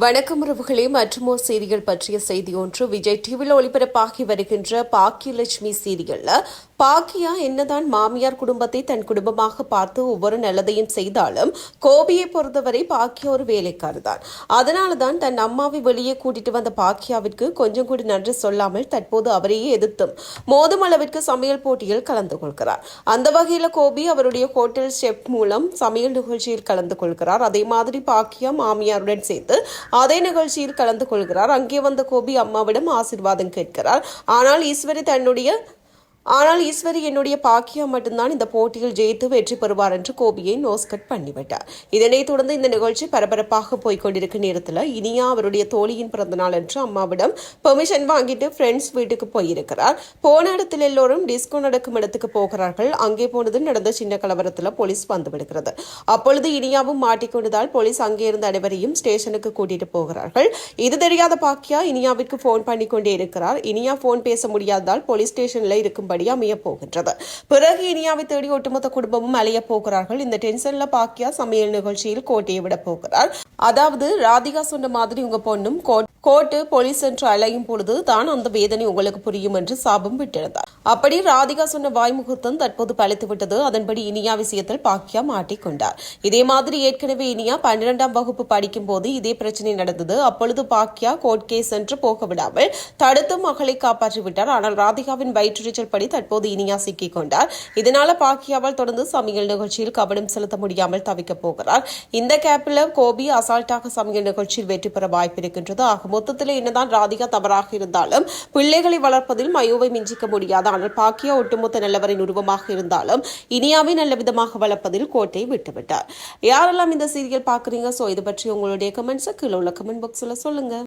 வணக்கம் உறவுகளே மற்றுமோர் செய்திகள் பற்றிய செய்தி ஒன்று. விஜய் டிவியில் ஒளிபரப்பாகி வருகின்ற பாக்கியலட்சுமி சீரியல்ல பாக்கியா என்னதான் மாமியார் குடும்பத்தை தன் குடும்பமாக பார்த்து ஒவ்வொரு நல்லதையும் செய்தாலும் கோபியை பொறுத்தவரை பாக்கியா ஒரு வேலைக்காரர் தான் அதனால தான் தன் அம்மாவை வெளியே கூட்டிட்டு வந்த பாக்கியாவிற்கு கொஞ்சம் கூட நன்றி சொல்லாமல் தற்போது அவரையே எதிர்த்தும் மோதும் அளவிற்கு சமையல் போட்டியில் கலந்து கொள்கிறார். அந்த வகையில் கோபி அவருடைய ஹோட்டல் ஷெஃப் மூலம் சமையல் நிகழ்ச்சியில் கலந்து கொள்கிறார். அதே மாதிரி பாக்கியா மாமியாருடன் சேர்ந்து அதே நிகழ்ச்சியில் கலந்து கொள்கிறார். அங்கே வந்த கோபி அம்மாவிடம் ஆசீர்வாதம் கேட்கிறார். ஆனால் ஈஸ்வரி தன்னுடைய ஆனால் ஈஸ்வரி என்னுடைய பாக்கியா மட்டும்தான் இந்த போட்டியில் ஜெயித்து வெற்றி பெறுவார் என்று கோபியை நோஸ்கட் பண்ணிவிட்டார். இதனைத் தொடர்ந்து இந்த நிகழ்ச்சி பரபரப்பாக போய்கொண்டிருக்கும் நேரத்தில் இனியா அவருடைய தோழியின் பிறந்தநாள் என்று அம்மாவிடம் பெர்மிஷன் வாங்கிட்டு ஃப்ரெண்ட்ஸ் வீட்டுக்கு போயிருக்கிறார். போன இடத்தில் எல்லோரும் டிஸ்கோ நடக்கும் இடத்துக்கு போகிறார்கள். அங்கே போனது நடந்த சின்ன கலவரத்தில் போலீஸ் வந்து விடுகிறது. அப்பொழுது இனியாவும் மாட்டிக்கொண்டதால் போலீஸ் அங்கே இருந்த அனைவரையும் ஸ்டேஷனுக்கு கூட்டிட்டு போகிறார்கள். இது தெரியாத பாக்கியா? இனியாவிற்கு போன் பண்ணி கொண்டே இருக்கிறார். இனியா போன் பேச முடியாததால் போலீஸ் ஸ்டேஷனில் இருக்கும் இருக்கும்படி அமைய போகின்றது. பிறகு இனியாவை தேடி ஒட்டுமொத்த குடும்பமும் அலைய போகிறார்கள். இந்த டென்ஷன்ல பாக்கியா சமையல் நிகழ்ச்சியில் கோட்டையை விட போகிறார். அதாவது ராதிகா சொன்ன மாதிரி உங்க பொண்ணும் கோட்டு போலீஸ் என்று அலையும் பொழுது தான் அந்த வேதனை உங்களுக்கு புரியும் என்று சாபம் விட்டிருந்தார். அப்படி ராதிகா சொன்ன வாய்முகத்தம் தற்போது பழித்துவிட்டது அதன்படி இனியா விஷயத்தில் பாக்கியா மாட்டிக்கொண்டார் இதே மாதிரி ஏற்கனவே இனியா பன்னிரெண்டாம் வகுப்பு படிக்கும் போது இதே பிரச்சனை நடந்தது. அப்பொழுது பாக்கியா கோர்ட் கேஸ் என்று போக விடாமல் தடுத்து மகளை காப்பாற்றி விட்டார் ஆனால் ராதிகாவின் வயிற்றுச்சல் படி தற்போது இனியா சிக்கிக் கொண்டார் இதனால பாக்கியாவால் தொடர்ந்து சமையல் நிகழ்ச்சியில் கவனம் செலுத்த முடியாமல் தவிக்கப் போகிறார். இந்த கேப்பில் கோபி அசால்ட்டாக சமையல் நிகழ்ச்சியில் வெற்றி பெற வாய்ப்பு இருக்கின்றது. ஆக மொத்தத்தில் என்னதான் ராதிகா தவறாக இருந்தாலும் பிள்ளைகளை வளர்ப்பதில் மயோவை மிஞ்சிக்க முடியாது. ஆனால் பாக்கியா ஒட்டுமொத்த நல்லவரின் உருவமாக இருந்தாலும் இனியாவை நல்ல விதமாக வளர்ப்பதில் கோட்டை விட்டுவிட்டார். யாரெல்லாம் இந்த சீரியல் பார்க்குறீங்க? ஸோ இது பற்றி உங்களுடைய கமெண்ட்ஸை கீழே உள்ள கமெண்ட் பாக்ஸில் சொல்லுங்க.